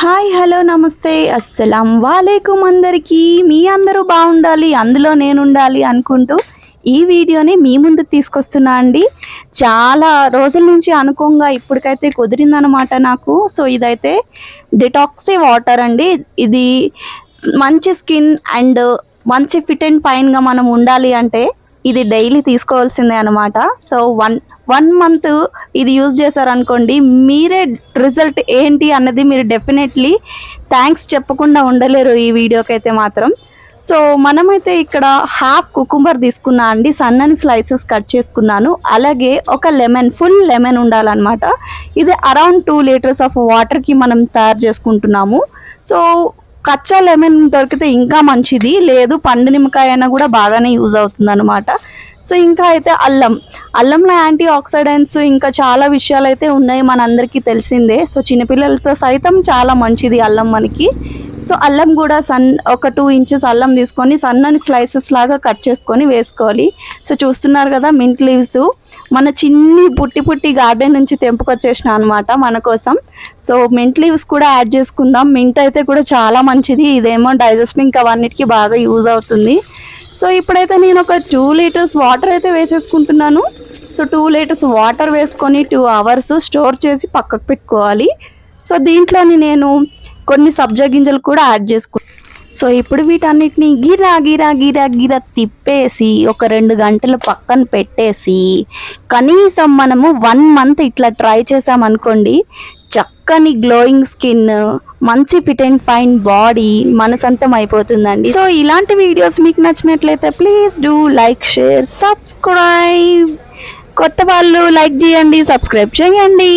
Hi hello నమస్తే అస్సలం వాలేకుమ్ అందరికీ. మీ అందరూ బాగుండాలి అందులో నేను ఉండాలి అనుకుంటూ ఈ వీడియోని మీ ముందుకు తీసుకొస్తున్నా అండి. చాలా రోజుల నుంచి అనుకోంగా ఇప్పటికైతే కుదిరిందనమాట నాకు. సో ఇదైతే డిటాక్సీ వాటర్ అండి. ఇది మంచి స్కిన్ అండ్ మంచి ఫిట్ అండ్ ఫైన్గా మనం ఉండాలి అంటే ఇది డైలీ తీసుకోవాల్సిందే అనమాట సో వన్ వన్ మంత్ ఇది యూజ్ చేశారనుకోండి మీరే రిజల్ట్ ఏంటి అన్నది మీరు డెఫినెట్లీ థ్యాంక్స్ చెప్పకుండా ఉండలేరు ఈ వీడియోకి అయితే మాత్రం. సో మనమైతే ఇక్కడ హాఫ్ కుకుంబర్ తీసుకున్నా అండి సన్నని స్లైసెస్ కట్ చేసుకున్నాను. అలాగే ఒక లెమన్ ఫుల్ లెమన్ ఉండాలన్నమాట. ఇది అరౌండ్ టూ లీటర్స్ ఆఫ్ వాటర్కి మనం తయారు చేసుకుంటున్నాము. సో కచ్చా లెమన్ దొరికితే ఇంకా మంచిది. లేదు పండు నిమ్మకాయ అయినా కూడా బాగానే యూజ్ అవుతుంది అనమాట సో ఇంకా అయితే అల్లం. అల్లంలో యాంటీ ఆక్సిడెంట్స్ ఇంకా చాలా విషయాలు అయితే ఉన్నాయి మనందరికీ తెలిసిందే. సో చిన్నపిల్లలతో సైతం చాలా మంచిది అల్లం మనకి. సో అల్లం కూడా సన్ ఒక టూ ఇంచెస్ అల్లం తీసుకొని సన్నని స్లైసెస్ లాగా కట్ చేసుకొని వేసుకోవాలి. సో చూస్తున్నారు కదా మింట్ లీవ్స్. మన చిన్ని పుట్టి పుట్టి గార్డెన్ నుంచి తెంపుకొచ్చేసిన అనమాట మన కోసం. సో మింట్ లీవ్స్ కూడా యాడ్ చేసుకుందాం. మింట్ అయితే కూడా చాలా మంచిది. ఇదేమో డైజెస్టింగ్ అవన్నిటికీ బాగా యూజ్ అవుతుంది. సో ఇప్పుడైతే నేను ఒక టూ లీటర్స్ వాటర్ అయితే వేసేసుకుంటున్నాను. సో టూ లీటర్స్ వాటర్ వేసుకొని టూ అవర్స్ స్టోర్ చేసి పక్కకు పెట్టుకోవాలి. సో దీంట్లోని నేను కొన్ని సబ్జా గింజలు కూడా యాడ్ చేసుకుంటాను సో ఇప్పుడు వీటన్నిటిని గిరా గిరా గిరా గిరా తిప్పేసి ఒక రెండు గంటలు పక్కన పెట్టేసి కనీసం మనము వన్ మంత్ ఇట్లా ట్రై చేసామనుకోండి చక్కని గ్లోయింగ్ స్కిన్ మంచి ఫిట్ అండ్ ఫైన్ బాడీ మనసంతం అయిపోతుందండి సో ఇలాంటి వీడియోస్ మీకు నచ్చినట్లయితే please do like share subscribe కొత్త వాళ్ళు లైక్ చేయండి సబ్స్క్రైబ్ చేయండి.